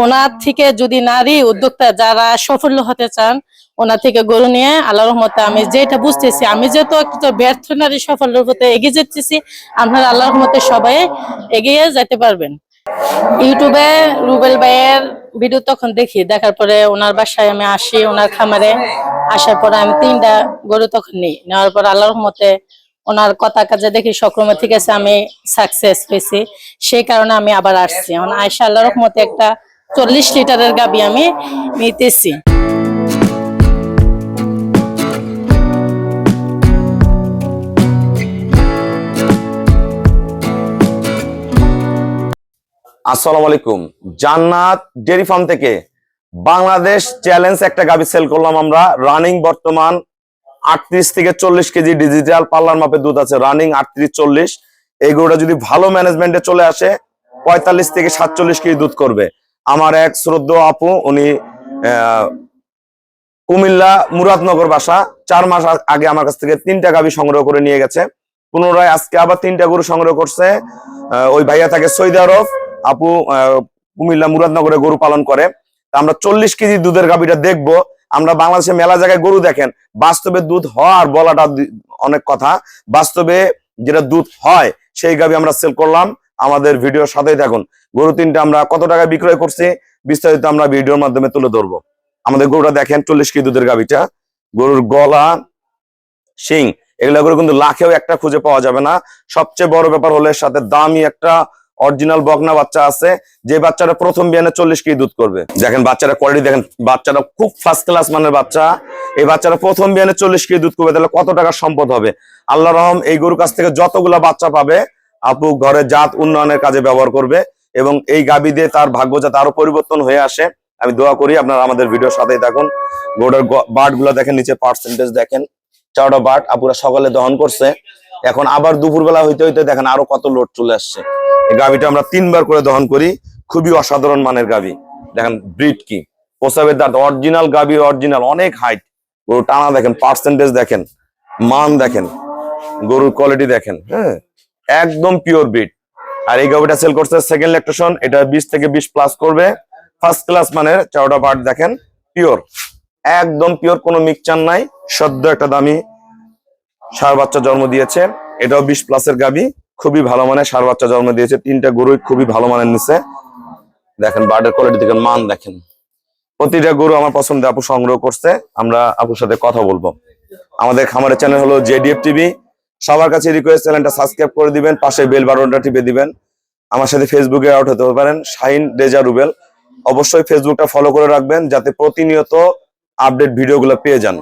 ওনার থেকে যদি নারী উদ্যোক্তা যারা সফল হতে চান ওনার থেকে গরু নিয়ে আল্লাহ রহমতে আমি যেটা বুঝতেছি আমি যেহেতু একটা ব্যর্থ নারী সফল হতে এগিয়ে যেতেছি আপনারা আল্লাহ রহমতে সবাই এগিয়ে যেতে পারবেন। ইউটিউবে রুবেল ভাইয়ের ভিডিও তখন দেখি দেখার পরে ওনার বাসায় আমি আসি ওনার খামারে আসার পরে আমি তিনটা গরু তখন নিই নেওয়ার পর আল্লাহ রহমতে ওনার কথা কাজে দেখি সক্রমে ঠিক আছে আমি সাকসেস পেয়েছি সেই কারণে আমি আবার আসছি। এখন আয়সা আল্লাহ রহমতে একটা চল্লিশ লিটারের গাবি আমি নিতেছি। আসসালামু আলাইকুম। জান্নাত ডেরি ফার্ম থেকে বাংলাদেশ চ্যালেঞ্জ একটা গাবি সেল করলাম আমরা। রানিং বর্তমান আটত্রিশ থেকে চল্লিশ কেজি ডিজিটাল, পার্লার মাপে দুধ আছে, রানিং আটত্রিশ চল্লিশ। এই গরুটা যদি ভালো ম্যানেজমেন্টে চলে আসে, পঁয়তাল্লিশ থেকে সাতচল্লিশ কেজি দুধ করবে। আমার এক শ্রদ্ধ আপু, উনি কুমিল্লা মুরাদনগর বাসা, চার মাস আগে আমার কাছ থেকে তিনটা গাবি সংগ্রহ করে নিয়ে গেছে। পুনরায় আজকে আবার তিনটা গরু সংগ্রহ করছে। ওই ভাইয়া থাকে সৌদি আরব আপু কুমিল্লা মুরাদনগরে গরু পালন করে। আমরা চল্লিশ কেজি দুধের গাবিটা দেখব। আমরা বাংলাদেশে মেলা জায়গায় গরু দেখেন। বাস্তবে দুধ হওয়ার বলাটা অনেক কথা। বাস্তবে যেটা দুধ হয়, সেই গাবি আমরা সেল করলাম। আমাদের ভিডিওর সাথেই থাকুন। গরু তিনটা আমরা কত টাকা বিক্রয় করছি, বিস্তারিত আমরা ভিডিওর মাধ্যমে তুলে ধরবো। আমাদের গরুটা দেখেন চল্লিশ কেজি দুধের গাবিটা গরুর গলা, শিং, এগুলো করে কিন্তু লাখেও একটা খুঁজে পাওয়া যাবে না। সবচেয়ে বড় ব্যাপার হলে সাথে দামি একটা অরিজিনাল বগনা বাচ্চা আছে, যে বাচ্চাটা প্রথম বিয়ানে চল্লিশ কেজি দুধ করবে। দেখেন বাচ্চাটা কোয়ালিটি দেখেন, বাচ্চাটা খুব ফার্স্ট ক্লাস মানের বাচ্চা। এই বাচ্চাটা প্রথম বিয়ানে চল্লিশ কেজি দুধ করবে, তাহলে কত টাকার সম্পদ হবে? আল্লাহ রহম, এই গরুর কাছ থেকে যতগুলা বাচ্চা পাবে আপু ঘরে জাত উন্নয়নের কাজে ব্যবহার করবে এবং এই গাবি দিয়ে তার ভাগ্য যাতে আরও পরিবর্তন হয়ে আসে। আমি দোয়া করি আপনারা আমাদের ভিডিওর সাথেই থাকুন। গরুটার বার্ড দেখেন নিচে পার্সেন্টেজ দেখেন। চারটা বার্ড আপুরা সকালে দহন করছে। এখন আবার দুপুরবেলা হইতে হইতে দেখেন আরও কত লোড চলে আসছে। এই গাভিটা আমরা তিনবার করে দহন করি। খুবই অসাধারণ মানের গাবি। দেখেন ব্রিড কি। প্রসাবের দাঁত অরিজিনাল গাবি অরিজিনাল অনেক হাইট গরু টানা দেখেন পার্সেন্টেজ দেখেন, মান দেখেন, গরুর কোয়ালিটি দেখেন হ্যাঁ। একদম পিওর ব্রিড আর এই গাভিটা সেল করছে সেকেন্ড ল্যাকটেশন এটা বিশ থেকে বিশ প্লাস করবে। ফার্স্ট ক্লাস মানের চারটা পার্ট দেখেন পিওর একদম পিওর কোনো মিক্সচার নাই, সদ্য একটা দামি সার বাচ্চা জন্ম দিয়েছে। এটাও বিশ প্লাসের গাবি খুবই ভালো মানের সার বাচ্চা জন্ম দিয়েছে। তিনটা গরুই খুবই ভালো মানের নিচে দেখেন বার্ডের কোয়ালিটি দেখেন, মান দেখেন। প্রতিটা গরু আমার পছন্দের আপু সংগ্রহ করছে, আমরা আপুর সাথে কথা বলব। আমাদের খামারের চ্যানেল হলো জেডিএফ টিভি। সবার কাছে রিকোয়েস্ট চ্যানেলটা সাবস্ক্রাইব করে দিবেন, পাশে বেল বাটনটা টিপে দিবেন। আমার সাথে ফেসবুকে আউট হতে পারেন, শাহিন রেজা রুবেল। অবশ্যই ফেসবুকটা ফলো করে রাখবেন, যাতে প্রতিনিয়ত আপডেট ভিডিওগুলো পেয়ে যান।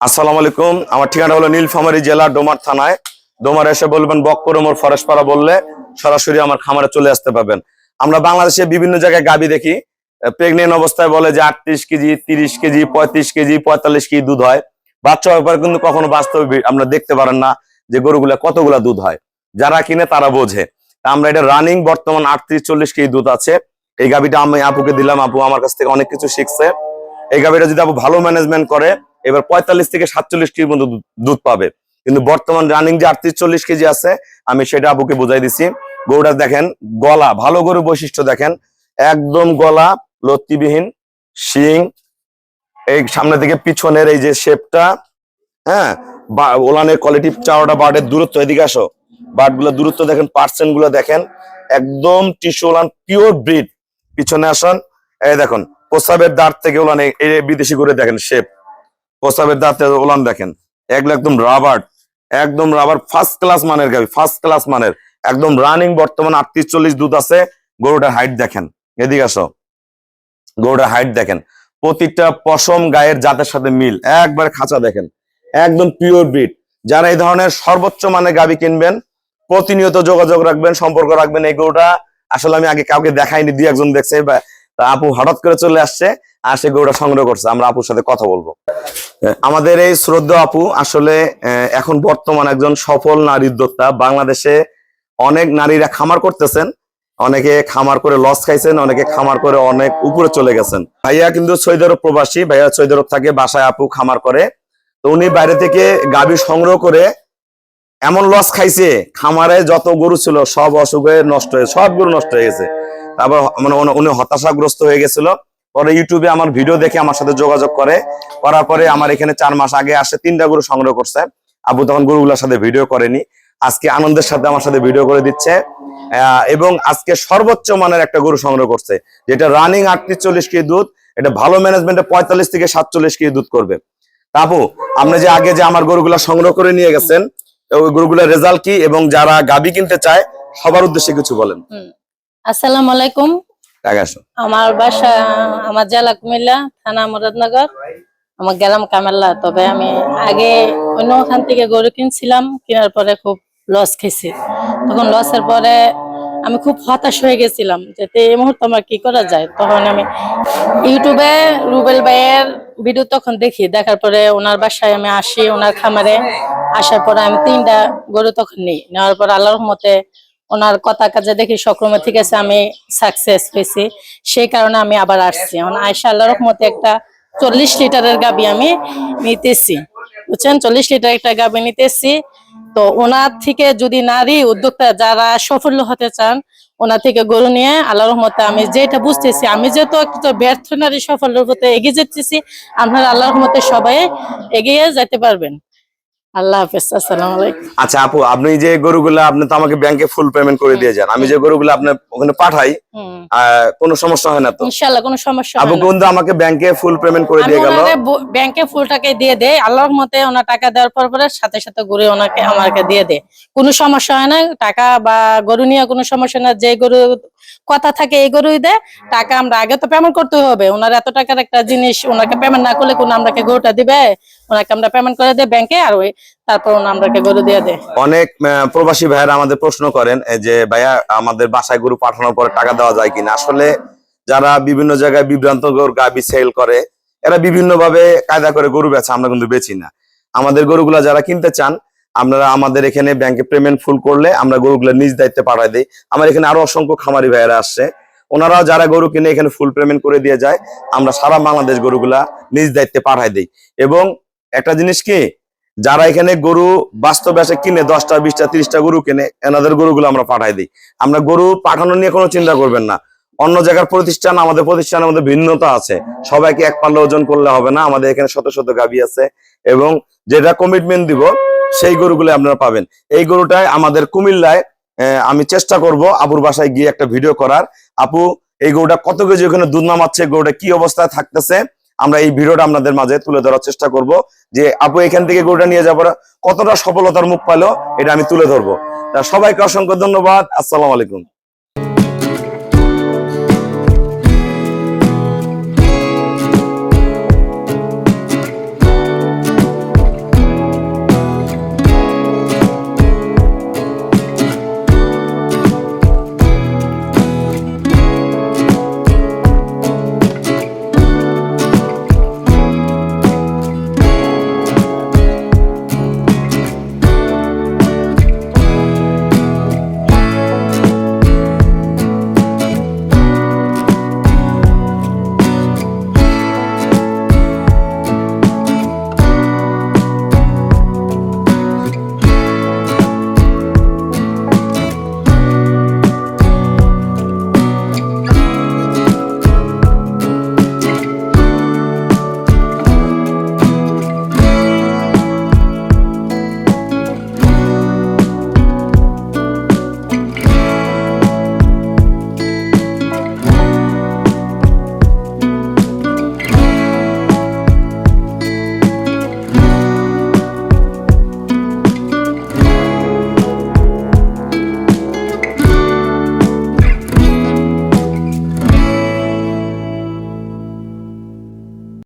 আসসালামু আলাইকুম, আমার ঠিকানা হলো নীলফামারী জেলা, ডোমার থানায়। ডোমার এসে বলবেন বক্করমোর ফরেশপাড়া বললে সরাসরি আমার খামারে চলে আসতে পারবেন। আমরা বাংলাদেশে বিভিন্ন জায়গায় গাবি দেখি। প্রেগনেন্ট অবস্থায় বলে যে আটত্রিশ কেজি, তিরিশ কেজি, পঁয়ত্রিশ কেজি, পঁয়তাল্লিশ কেজি দুধ হয়। বাচ্চা হওয়ার কিন্তু কখনো বাস্তবে আমরা দেখতে পারেন না যে গরুগুলা কতগুলা দুধ হয়। যারা কিনে তারা বোঝে। আমরা এটা রানিং বর্তমান আটত্রিশ, চল্লিশ কেজি দুধ আছে। এই গাবিটা আমি আপুকে দিলাম, আপু আমার কাছ থেকে অনেক কিছু শিখছে। এই গাবিটা যদি আপু ভালো ম্যানেজমেন্ট করে, এবার পঁয়তাল্লিশ থেকে সাতচল্লিশ কেজি পর্যন্ত দুধ- দুধ পাবে। কিন্তু বর্তমান রানিং যে আটত্রিশ, চল্লিশ কেজি আছে, আমি সেটা আপুকে বুঝাই দিছি। গরুটা দেখেন, গলা, ভালো গরু বৈশিষ্ট্য দেখেন। একদম গলা লত্তিবিহীন শিং এই সামনে থেকে পিছনের এই যে শেপটা হ্যাঁ? বা, ওলানের কোয়ালিটি চারোটা বার্ডের দূরত্ব, এদিকে আসো। বার্ডগুলো দূরত্ব দেখেন পার্সেন্টগুলো দেখেন, একদম টিস্যু ওলান পিওর ব্রিড পিছনে আসন, এই দেখুন, প্রস্রাবের দাঁত থেকে ওলান, এই- বিদেশি করে দেখেন শেপ প্রস্রাবের দাঁত থেকে ওলান দেখেন, এগুলো একদম রাবার একদম রাবার ফার্স্ট ক্লাস মানের গাবি ফার্স্ট ক্লাস মানের। একদম রানিং বর্তমান আটত্রিশ চল্লিশ দুধ আছে, গরুটার হাইট দেখেন, এদিকে আসো। গরুটার হাইট দেখেন প্রতিটা পশম গায়ের জাতের সাথে মিল। একবার খাঁচা দেখেন। একদম পিওর ব্রিড যারা এই ধরনের সর্বোচ্চ মানের গাবি কিনবেন, প্রতিনিয়ত যোগাযোগ রাখবেন, সম্পর্ক রাখবেন এই গরুটা আসলে আমি আগে কাউকে দেখাইনি, দুই একজন দেখছে আপু হঠাৎ করে চলে আসছে আর সে গরুটা সংগ্রহ করছে, আমরা আপুর সাথে কথা বলব। আমাদের এই শ্রদ্ধা আপু আসলে এখন বর্তমান একজন সফল নারী উদ্যোক্তা, বাংলাদেশে অনেক নারীরা খামার করতেছেন অনেকে খামার করে লস খাইছেন, অনেকে খামার করে অনেক উপরে চলে গেছেন। ভাইয়া কিন্তু সৈদরব প্রবাসী, ভাইয়া সৈদরব থাকে, বাসায় আপু খামার করে। তো উনি বাইরে থেকে গাভী সংগ্রহ করে এমন লস খাইছে, খামারে যত গরু ছিল, সব অসুখে নষ্ট হয়ে, সব গরু নষ্ট হয়ে গেছে। তারপর মানে উনি- হতাশাগ্রস্ত হয়ে গেছিল। পরে ইউটিউবে আমার ভিডিও দেখে আমার সাথে যোগাযোগ করে। করার পরে আমার এখানে চার মাস আগে আসে তিনটা গরু সংগ্রহ করছে। আবু তখন গরুগুলোর সাথে ভিডিও করেনি। আজকে আনন্দের সাথে আমার সাথে ভিডিও করে দিচ্ছে। এবং আজকে সর্বোচ্চ মানের একটা গরু সংগ্রহ করছে যেটা রানিং আটত্রিশ চল্লিশ কেজি দুধ এটা ভালো ম্যানেজমেন্টে পঁয়তাল্লিশ থেকে সাতচল্লিশ কেজি দুধ করবে। তা আপু আপনি যে আগে যে আমার গরুগুলা সংগ্রহ করে নিয়ে গেছেন ওই গরুগুলোর রেজাল্ট কি এবং যারা গাবি কিনতে চায় সবার উদ্দেশ্যে কিছু বলেন। আসসালামু আলাইকুম। আমার বাসা আমার জেলা কুমিল্লা থানা মুরাদনগর। আমার গ্রাম কামাল্লা তবে আমি আগে অন্য ওখান থেকে গরু কিনছিলাম কেনার পরে খুব লস খেয়েছি। তখন লসের পরে আমি খুব হতাশ হয়ে গেছিলাম, যাতে এই মুহূর্তে আমার কি করা যায়। তখন আমি ইউটিউবে রুবেল ভাইয়ের ভিডিও তখন দেখি, দেখার পরে ওনার বাসায় আমি আসি, ওনার খামারে আসার পরে আমি তিনটা গরু তখন নিই। নেওয়ার পর আল্লাহর রহমতে ওনার কথা কাজে দেখি, সক্রমে ঠিক আছে, আমি সাকসেস হয়েছি। সেই কারণে আমি আবার আসছি। এখন আয়সা আল্লাহ রহমতে একটা চল্লিশ লিটারের গাবি আমি নিতেছি। বুঝছেন? চল্লিশ লিটার একটা গাবি নিতেছি। তো ওনার থেকে যদি নারী উদ্যোক্তা যারা সফল হতে চান ওনা থেকে গরু নিয়ে আল্লাহ রহমতে আমি যেটা বুঝতেছি, আমি যেহেতু একটা ব্যর্থ নারী সফল এগিয়ে যেতেছি আপনারা আল্লাহ রহমতে সবাই এগিয়ে যেতে পারবেন। আল্লাহ হাফেজ আসসালামু আলাইকুম। আচ্ছা আপু আপনি যে গরুগুলা আপনি তো আমাকে ব্যাংকে ফুল পেমেন্ট করে দিয়ে যান। আমি যে গরুগুলো আপনার ওখানে পাঠাই কোনো সমস্যা হয় না তো? কোনো সমস্যা আপু কিন্তু আমাকে ব্যাংকে ফুল পেমেন্ট করে দিয়ে গেল। ব্যাংকে ফুল টাকা দিয়ে দেয় আল্লাহর মতে ওনার টাকা দেওয়ার পর পরে সাথে সাথে গরু ওনাকে আমাকে দিয়ে দেয়। কোনো সমস্যা হয় না টাকা বা গরু নিয়ে কোনো সমস্যা না। যে গরু কথা থাকে এই গরুই দেয়। টাকা আমরা আগে তো পেমেন্ট করতে হবে। ওনার এত টাকার একটা জিনিস ওনাকে পেমেন্ট না করলে কোন আমরাকে গরুটা দিবে? ওনাকে আমরা পেমেন্ট করে দেয় ব্যাংকে আর ওই তারপর আমরাকে অনেক প্রবাসী ভাইয়েরা আমাদের প্রশ্ন করেন যে, ভাইয়া, আমাদের বাসায় গরু পাঠানোর পরে টাকা দেওয়া যায় কিনা? আসলে যারা বিভিন্ন জায়গায় বিভ্রান্ত গাবি সেল করে, এরা বিভিন্ন ভাবে কায়দা করে গরু বেচে আমরা কিন্তু বেচি না। আমাদের গরুগুলা যারা কিনতে চান, আপনারা আমাদের এখানে ব্যাংকে পেমেন্ট ফুল করলে আমরা গরুগুলা নিজ দায়িত্বে পাঠাই দিই। আমার এখানে আরও অসংখ্য খামারি ভাইয়েরা আসছে। ওনারাও যারা গরু কিনে এখানে ফুল পেমেন্ট করে দিয়ে যায়, আমরা সারা বাংলাদেশ গরুগুলা নিজ দায়িত্বে পাঠাই দিই। এবং একটা জিনিস কি যারা এখানে গরু বাস্তবে এসে কিনে দশটা, বিশটা, তিরিশটা গরু কিনে, এনাদের গরুগুলো আমরা পাঠাই দিই। আমরা গরু পাঠানো নিয়ে কোনো চিন্তা করবেন না। অন্য জায়গার প্রতিষ্ঠান, আমাদের প্রতিষ্ঠানের মধ্যে ভিন্নতা আছে। সবাইকে এক পাল্লা ওজন করলে হবে না। আমাদের এখানে শত শত গাবি আছে এবং যেটা কমিটমেন্ট দিব, সেই গরুগুলো আপনারা পাবেন। এই গরুটাই আমাদের কুমিল্লায় আমি চেষ্টা করব আপুর বাসায় গিয়ে একটা ভিডিও করার। আপু, এই গরুটা কত কেজি ওখানে দুধ নামাচ্ছে? গরুটা কি অবস্থায় থাকতেছে? আমরা এই ভিডিওটা আপনাদের মাঝে তুলে ধরার চেষ্টা করব যে, আপু, এখান থেকে গরুটা নিয়ে যাবার কতটা সফলতার মুখ পাইলো এটা আমি তুলে ধরবো। তা সবাইকে অসংখ্য ধন্যবাদ। আসসালামু আলাইকুম।